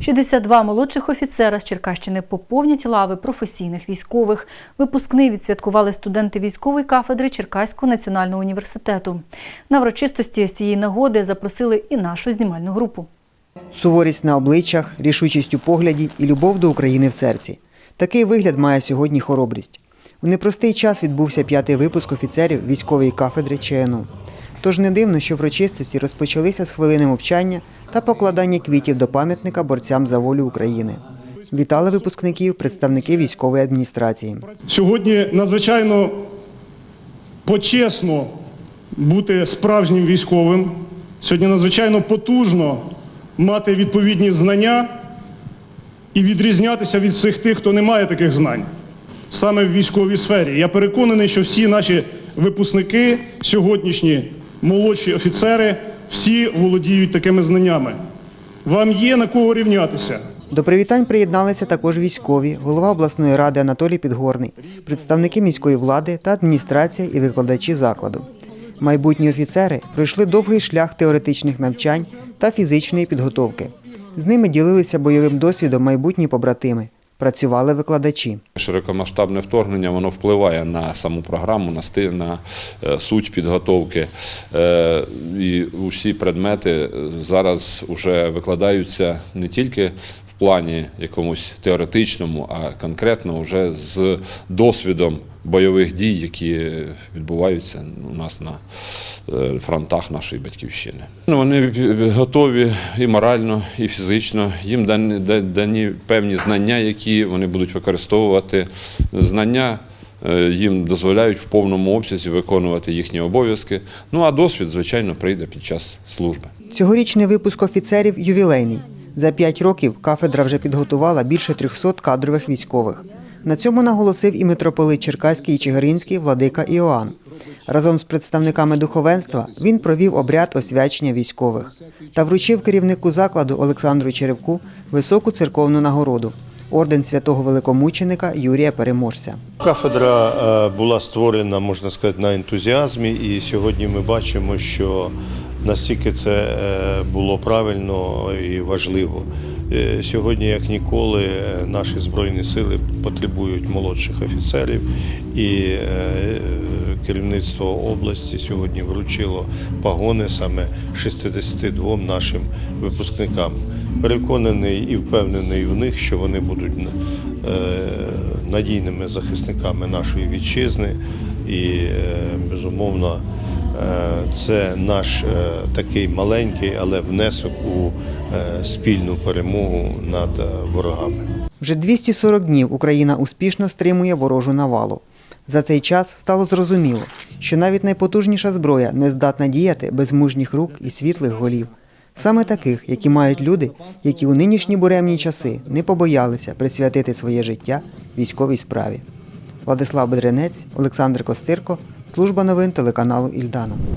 62 молодших офіцера з Черкащини поповнять лави професійних військових. Випускний відсвяткували студенти військової кафедри Черкаського національного університету. На врочистості з цієї нагоди запросили і нашу знімальну групу. Суворість на обличчях, рішучість у погляді і любов до України в серці. Такий вигляд має сьогодні хоробрість. У непростий час відбувся п'ятий випуск офіцерів військової кафедри ЧНУ. Тож не дивно, що врочистості розпочалися з хвилини мовчання та покладання квітів до пам'ятника борцям за волю України. Вітали випускників представники військової адміністрації. Сьогодні надзвичайно почесно бути справжнім військовим. Сьогодні надзвичайно потужно мати відповідні знання і відрізнятися від всіх тих, хто не має таких знань саме в військовій сфері. Я переконаний, що всі наші випускники, сьогоднішні молодші офіцери, всі володіють такими знаннями. Вам є на кого рівнятися. До привітань приєдналися також військові, голова обласної ради Анатолій Підгорний, представники міської влади та адміністрація і викладачі закладу. Майбутні офіцери пройшли довгий шлях теоретичних навчань та фізичної підготовки. З ними ділилися бойовим досвідом майбутні побратими. Працювали викладачі. Широкомасштабне вторгнення воно впливає на саму програму, на стиль, на е, суть підготовки. Е, І усі предмети е, зараз вже викладаються не тільки в плані якомусь теоретичному, а конкретно вже з досвідом бойових дій, які відбуваються у нас на е, фронтах нашої батьківщини. Ну, Вони готові і морально, і фізично. Їм дані, певні знання, які вони будуть використовувати. Знання е, їм дозволяють в повному обсязі виконувати їхні обов'язки. Ну а досвід, звичайно, прийде під час служби. Цьогорічний випуск офіцерів ювілейний. За п'ять років кафедра вже підготувала більше 300 кадрових військових. На цьому наголосив і митрополит Черкаський і Чигиринський владика Іоанн. Разом з представниками духовенства він провів обряд освячення військових та вручив керівнику закладу Олександру Черевку високу церковну нагороду орден святого великомученика Юрія Переможця. Кафедра е, була створена, можна сказати, на ентузіазмі, і сьогодні ми бачимо, що настільки це е, було правильно і важливо. Е, Сьогодні, як ніколи, е, наші збройні сили потребують молодших офіцерів, і е, керівництво області сьогодні вручило пагони саме 62 нашим випускникам. Переконаний і впевнений в них, що вони будуть надійними захисниками нашої вітчизни, і безумовно це наш е, такий маленький, але внесок у е, спільну перемогу над е, ворогами. Вже 240 днів Україна успішно стримує ворожу навалу. За цей час стало зрозуміло, що навіть найпотужніша зброя не здатна діяти без мужніх рук і світлих голів. Саме таких, які мають люди, які у нинішні буремні часи не побоялися присвятити своє життя військовій справі. Владислав Бедренець, Олександр Костирко, служба новин телеканалу Ільдана.